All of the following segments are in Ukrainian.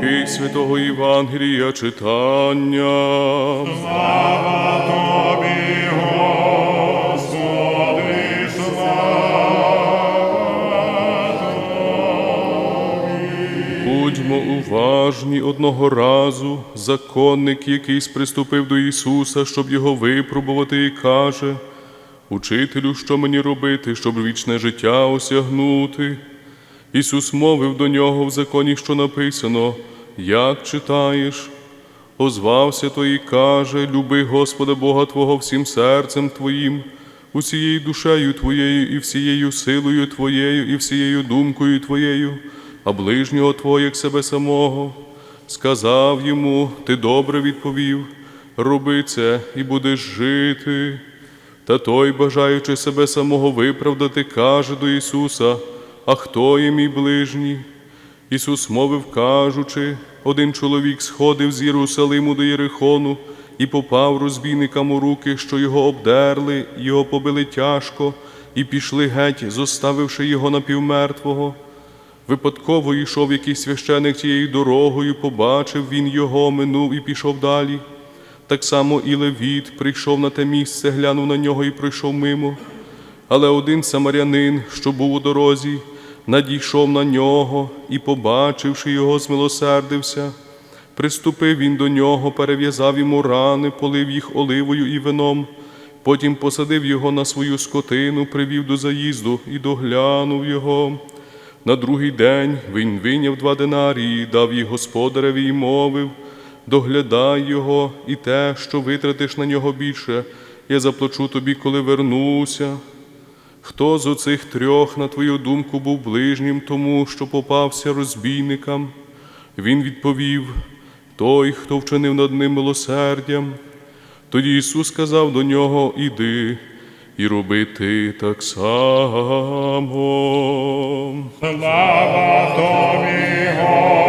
Уривки святого Євангелія читання. Слава тобі, Господи, слава Будьмо уважні одного разу. Законник якийсь приступив до Ісуса, щоб його випробувати, і каже: Учителю, що мені робити, щоб вічне життя осягнути? Ісус мовив до нього в законі, що написано, як читаєш. Озвався той і каже: Люби Господа Бога Твого всім серцем Твоїм, усією душею Твоєю, і всією силою Твоєю, і всією думкою Твоєю, а ближнього Твого, як себе самого. Сказав йому, ти добре відповів, роби це і будеш жити. Та той, бажаючи себе самого виправдати, каже до Ісуса: А хто є мій ближній? Ісус мовив, кажучи, один чоловік сходив з Єрусалиму до Єрихону і попав розбійникам у руки, що його обдерли, його побили тяжко, і пішли геть, зоставивши його напівмертвого. Випадково йшов якийсь священик тією дорогою, побачив він його, минув і пішов далі. Так само і Левіт прийшов на те місце, глянув на нього і пройшов мимо. Але один самарянин, що був у дорозі, надійшов на нього і, побачивши його, змилосердився. Приступив він до нього, перев'язав йому рани, полив їх оливою і вином. Потім посадив його на свою скотину, привів до заїзду і доглянув його. На другий день він вийняв два динарії, дав їх господареві і мовив: доглядай його, і те, що витратиш на нього більше, я заплачу тобі, коли вернуся. Хто з оцих трьох, на твою думку, був ближнім тому, що попався розбійникам? Він відповів: Той, хто вчинив над ним милосердям. Тоді Ісус сказав до нього: Іди і роби ти так само. Слава тобі, Господи,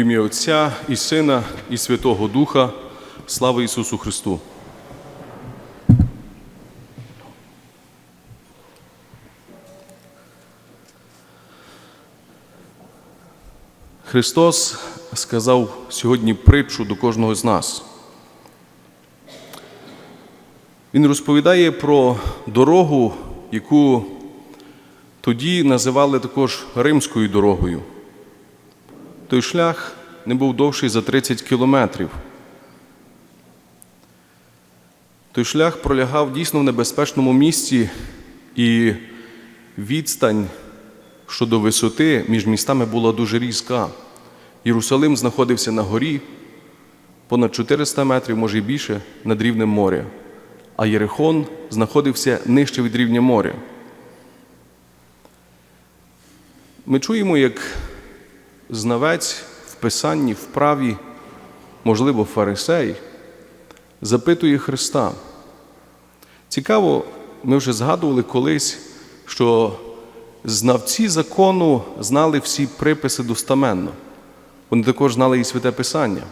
Ім'я Отця і Сина, і Святого Духа, слава Ісусу Христу. Христос сказав сьогодні притчу до кожного з нас. Він розповідає про дорогу, яку тоді називали також римською дорогою. Той шлях не був довший за 30 кілометрів. Той шлях пролягав дійсно в небезпечному місці, і відстань щодо висоти між містами була дуже різка. Єрусалим знаходився на горі понад 400 метрів, може і більше, над рівнем моря, а Єрихон знаходився нижче від рівня моря. Ми чуємо, як знавець в писанні, в праві, можливо, фарисей, запитує Христа. Цікаво, ми вже згадували колись, що знавці закону знали всі приписи достаменно. Вони також знали і святе Писання.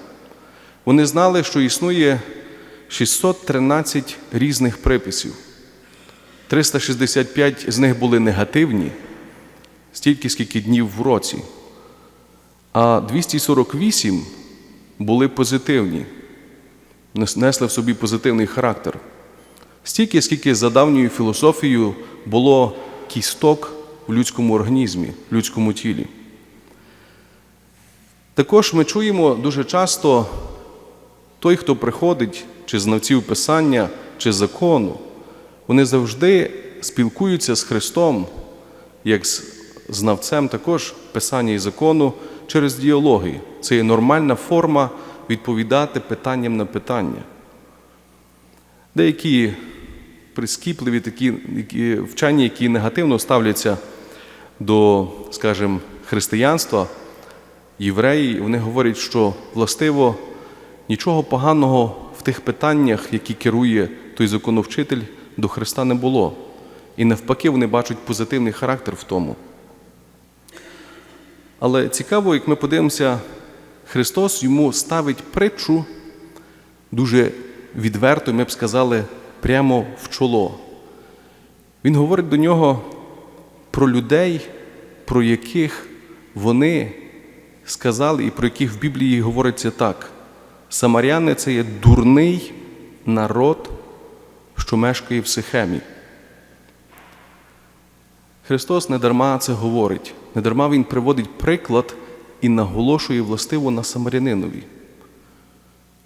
Вони знали, що існує 613 різних приписів. 365 з них були негативні, стільки скільки днів в році а 248 були позитивні, несли в собі позитивний характер. Стільки, скільки за давньою філософією було кісток у людському організмі, в людському тілі. Також ми чуємо дуже часто той, хто приходить, чи знавців Писання, чи закону, вони завжди спілкуються з Христом, як з знавцем також Писання і закону через діалоги. Це є нормальна форма відповідати питанням на питання. Деякі прискіпливі такі вчені, які негативно ставляться до, скажімо, християнства, євреї, вони говорять, що властиво нічого поганого в тих питаннях, які керує той законовчитель, до Христа не було. І навпаки, вони бачать позитивний характер в тому. Але цікаво, як ми подивимося, Христос йому ставить притчу дуже відверто, ми б сказали, прямо в чоло. Він говорить до нього про людей, про яких вони сказали, і про яких в Біблії говориться так: Самаряни це є дурний народ, що мешкає в Сихемі. Христос не дарма це говорить, не дарма Він приводить приклад і наголошує властиво на самарянинові.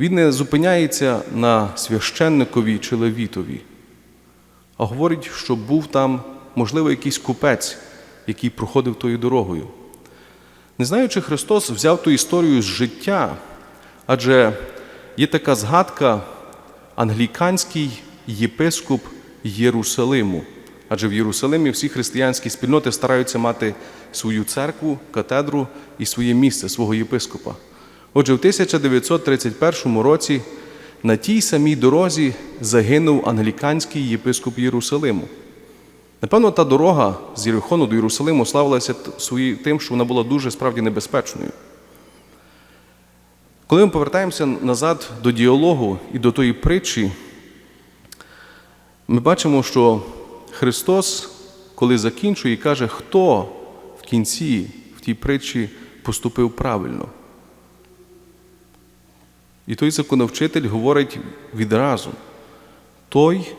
Він не зупиняється на священникові чи левітові, а говорить, що був там, можливо, якийсь купець, який проходив тою дорогою. Не знаю, чи Христос взяв ту історію з життя, адже є така згадка англіканський єпископ Єрусалиму. Адже в Єрусалимі всі християнські спільноти стараються мати свою церкву, катедру і своє місце, свого єпископа. Отже, в 1931 році на тій самій дорозі загинув англіканський єпископ Єрусалиму. Напевно, та дорога з Єрихону до Єрусалиму славилася тим, що вона була дуже справді небезпечною. Коли ми повертаємося назад до діалогу і до тої притчі, ми бачимо, що Христос, коли закінчує, каже, хто в кінці в тій притчі поступив правильно. І той законовчитель говорить відразу: той,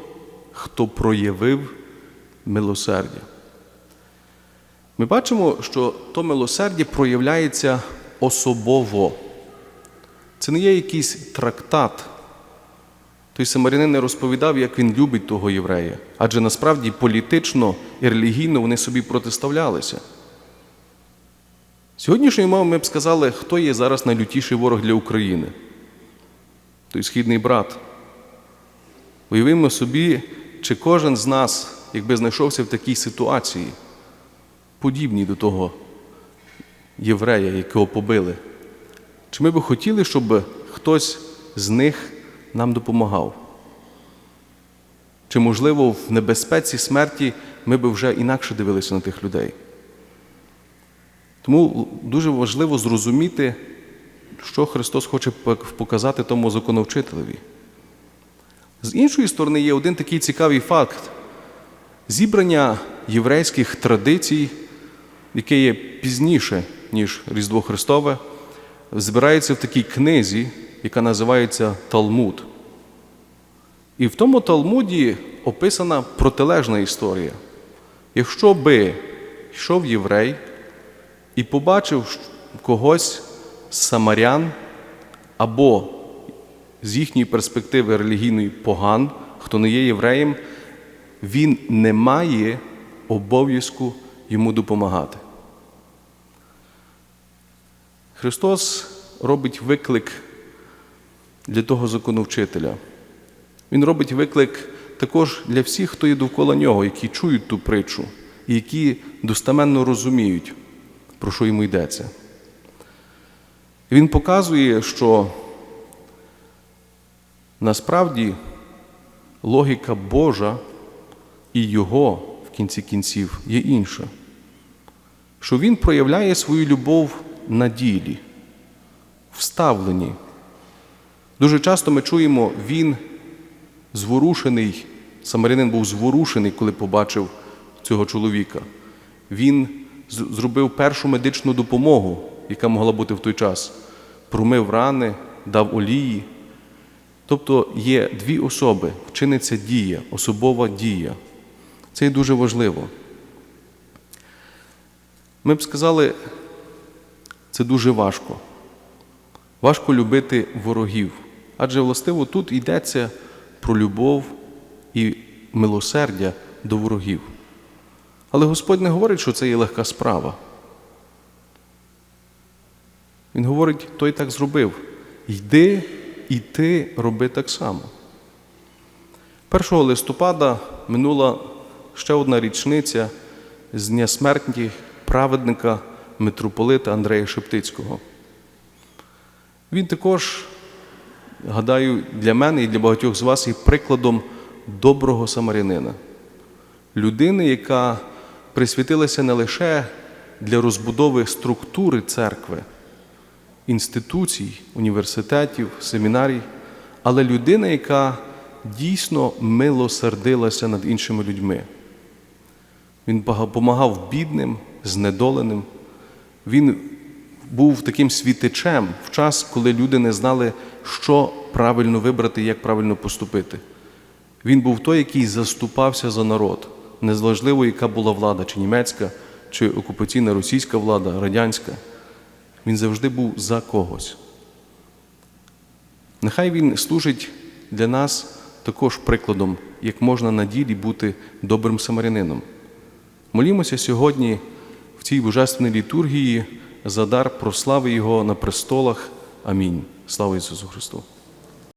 хто проявив милосердя. Ми бачимо, що то милосердя проявляється особово. Це не є якийсь трактат. Той самарянин не розповідав, як він любить того єврея, адже насправді політично і релігійно вони собі протиставлялися. Сьогоднішньою мовою ми б сказали, хто є зараз найлютіший ворог для України. Той східний брат. Уявимо собі, чи кожен з нас, якби знайшовся в такій ситуації, подібній до того єврея, якого побили. Чи ми би хотіли, щоб хтось з них нам допомагав? Чи, можливо, в небезпеці смерті ми би вже інакше дивилися на тих людей? Тому дуже важливо зрозуміти, що Христос хоче показати тому законовчителеві. З іншої сторони, є один такий цікавий факт: зібрання єврейських традицій, яке є пізніше, ніж Різдво Христове, збирається в такій книзі, яка називається Талмуд. І в тому Талмуді описана протилежна історія. Якщо би йшов єврей і побачив когось з самарян або з їхньої перспективи релігійної поган, хто не є євреєм, він не має обов'язку йому допомагати. Христос робить виклик для того законовчителя. Він робить виклик також для всіх, хто є довкола нього, які чують ту притчу і які достаменно розуміють, про що йому йдеться. Він показує, що насправді логіка Божа і Його в кінці кінців є інша. Що Він проявляє свою любов на ділі, вставленні. Дуже часто ми чуємо, він зворушений, самарянин був зворушений, коли побачив цього чоловіка. Він зробив першу медичну допомогу, яка могла бути в той час. Промив рани, дав олії. Тобто є дві особи, вчиниться дія, особова дія. Це є дуже важливо. Ми б сказали, це дуже важко. Важко любити ворогів. Адже властиво тут йдеться про любов і милосердя до ворогів. Але Господь не говорить, що це є легка справа. Він говорить, той так зробив. Йди і ти роби так само. 1 листопада минула ще одна річниця з дня смерті праведника митрополита Андрея Шептицького. Він також, гадаю, для мене і для багатьох з вас є прикладом доброго самарянина, людини, яка присвятилася не лише для розбудови структури церкви, інституцій, університетів, семінарій, але людина, яка дійсно милосердилася над іншими людьми. Він допомагав бідним, знедоленим. Він був таким світичем в час, коли люди не знали, що правильно вибрати як правильно поступити. Він був той, який заступався за народ, незалежливо, яка була влада, чи німецька, чи окупаційна російська влада, радянська. Він завжди був за когось. Нехай він служить для нас також прикладом, як можна на ділі бути добрим самарянином. Молімося сьогодні в цій божественній літургії за дар прослави Його на престолах. Амінь. Слава Ісусу Христу!